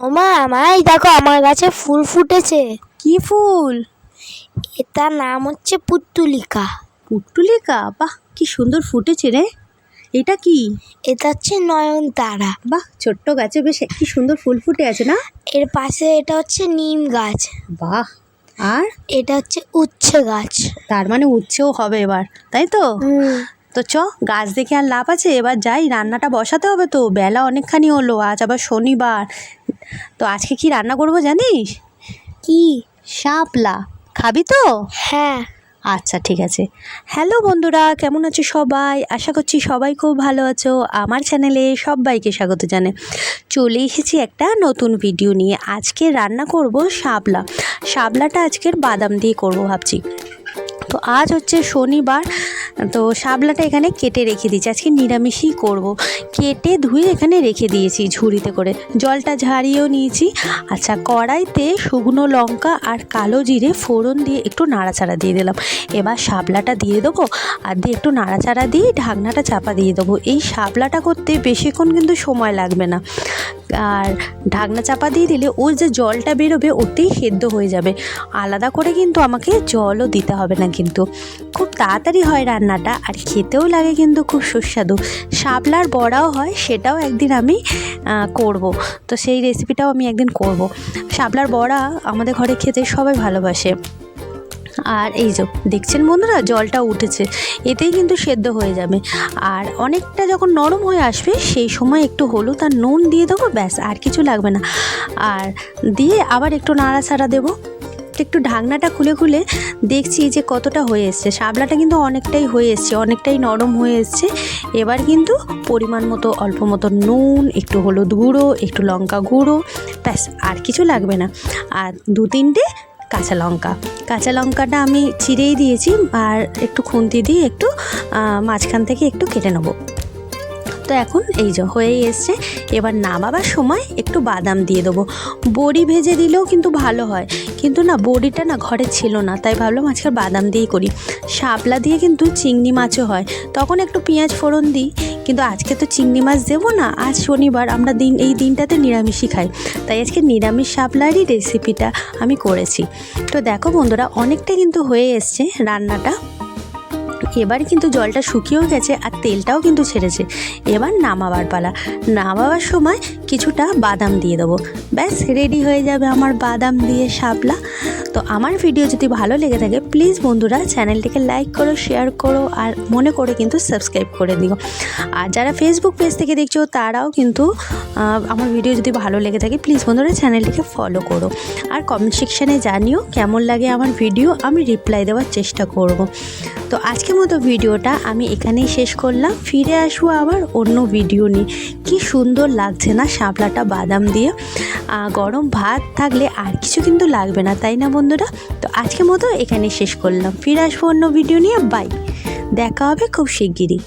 ওমা মাই দেখো আমার গাছে ফুল ফুটেছে। কি ফুল? এটার নাম হচ্ছে পুত্তুলিকা। পুটুলিকা বাহ কি সুন্দর ফুটেছে রে। এটা কি? এটা হচ্ছে নয়নতারা। বাহ ছোট্ট গাছে বেশ কি সুন্দর ফুল ফুটে আছে না? এর পাশে এটা হচ্ছে নিম গাছ। বাহ আর? এটা হচ্ছে উচ্ছে গাছ। তার মানে উচ্ছেও হবে এবার তাই তো? হুম। তো চ গাছ দেখে আর লাভ আছে এবার যাই রান্নাটা বসাতে হবে তো। বেলা অনেকখানি হলো আজ আবার শনিবার। তো আজকে কি রান্না করব জানিস? কি? শাপলা। খাবি তো? হ্যাঁ। আচ্ছা ঠিক আছে। হ্যালো বন্ধুরা কেমন আছো সবাই? আশা করছি সবাই খুব ভালো আছো। আমার চ্যানেলে সবাইকে স্বাগত জানে চলে এসেছি একটা নতুন ভিডিও নিয়ে। আজকে রান্না করব শাপলা। শাপলাটা আজকের বাদাম দিয়ে করব ভাবছি। তো আজ হচ্ছে শনিবার তো শাপলাটা এখানে কেটে রেখে দিয়েছি। আজকে নিরামিষই করব। কেটে ধুয়ে এখানে রেখে দিয়েছি ঝুড়িতে করে। জলটা ঝাড়িয়েও নিয়েছি। আচ্ছা কড়াইতে শুকনো লঙ্কা আর কালো জিরে ফোড়ন দিয়ে একটু নাড়াচাড়া দিয়ে দিলাম। এবার শাপলাটা দিয়ে দেবো আর দিয়ে একটু নাড়াচাড়া দিয়ে ঢাকনাটা চাপা দিয়ে দেবো। এই শাপলাটা করতে বেশিক্ষণ কিন্তু সময় লাগবে না। আর ঢাকনা চাপা দিয়ে দিলে ওর যে জলটা বেরোবে ওতেই সেদ্ধ হয়ে যাবে। আলাদা করে কিন্তু আমাকে জলও দিতে হবে না কিন্তু। খুব তাড়াতাড়ি হয় রান্নাটা আর খেতেও লাগে কিন্তু খুব সুস্বাদু। শাপলার বড়াও হয়, সেটাও একদিন আমি করব। তো সেই রেসিপিটাও আমি একদিন করব। শাপলার বড়া আমাদের ঘরে খেতে সবাই ভালোবাসে। আর এই যে, দেখছেন বন্ধুরা, জলটা উঠেছে। এতেই কিন্তু সেদ্ধ হয়ে যাবে। আর অনেকটা যখন নরম হয়ে আসবে, সেই সময় একটু হলুদ আর নুন দিয়ে দেবো, ব্যাস, আর কিছু লাগবে না। আর দিয়ে আবার একটু নাড়াচাড়া দেবো। একটু ঢাকনাটা খুলে খুলে দেখছি যে কতটা হয়ে এসছে। শাবলাটা কিন্তু অনেকটাই হয়ে এসছে, অনেকটাই নরম হয়ে এসছে। এবার কিন্তু পরিমাণ মতো, অল্প মতো নুন, একটু হলুদ গুঁড়ো, একটু লঙ্কা গুঁড়ো, ব্যাস, আর কিছু লাগবে না। আর দু তিনটে কাঁচা লঙ্কা। কাঁচা লঙ্কাটা আমি চিরেই দিয়েছি, আর একটু খুন্তি দিয়ে একটু মাঝখান থেকে একটু কেটে নেব। তো এখন এই যে হয়েই এসছে। এবার নামাবার সময় একটু বাদাম দিয়ে দেবো। বড়ি ভেজে দিলেও কিন্তু ভালো হয়। কিন্তু না, বড়িটা না ঘরে ছিল না, তাই ভাবলাম আজকাল বাদাম দিয়েই করি। শাপলা দিয়ে কিন্তু চিংড়ি মাছও হয়। তখন একটু পেঁয়াজ ফোড়ন দিই। কিন্তু আজকে তো চিংড়ি মাছ দেবো না, আজ শনিবার আমরা দিন, এই দিনটাতে নিরামিষই খাই। তাই আজকে নিরামিষ শাপলারই রেসিপিটা আমি করেছি। তো দেখো বন্ধুরা, অনেকটা কিন্তু হয়ে এসছে রান্নাটা। এবার কিন্তু জলটা শুকিয়েও গেছে আর তেলটাও কিন্তু ছেড়েছে। এবার নামাবার পালা। নামাবার সময় কিছুটা বাদাম দিয়ে দেবো। ব্যাস রেডি হয়ে যাবে আমার বাদাম দিয়ে শাপলা। তো আমার ভিডিও যদি ভালো লেগে থাকে প্লিজ বন্ধুরা চ্যানেলটিকে লাইক করো শেয়ার করো, আর মনে করে কিন্তু সাবস্ক্রাইব করে দিও। আর যারা ফেসবুক পেজ থেকে দেখছ, তারাও কিন্তু আমার ভিডিও যদি ভালো লেগে থাকে প্লিজ বন্ধুরা চ্যানেলটিকে ফলো করো। আর কমেন্ট সেকশানে জানিও কেমন লাগে আমার ভিডিও আমি রিপ্লাই দেওয়ার চেষ্টা করব। তো আজকের মতো ভিডিওটা আমি এখানেই শেষ করলাম। ফিরে আসব আবার অন্য ভিডিও নিয়ে। কি সুন্দর লাগছে না শাপলাটা বাদাম দিয়ে। গরম ভাত থাকলে আর কিছু কিন্তু লাগবে না, তাই না বন্ধুরা? তো আজকের মতো এখানেই শেষ করলাম। ফিরে আসব অন্য ভিডিও নিয়ে। বাই। দেখা হবে খুব শিগগিরই।